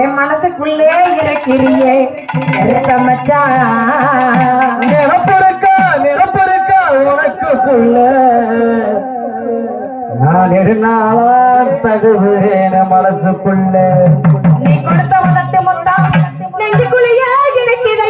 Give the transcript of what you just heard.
என் மனசுக்குள்ளே இருக்கிறியே கருத்த மச்சான் நினப்பிருக்கா நினப்பிருக்கா உனக்குள்ள நான் நெடுநாளா தகுவேன மனசுக்குள்ள. நீ கொடுத்த வளர்த்து மொத்தம் நெஞ்சுக்குள்ளேயே இருக்கிற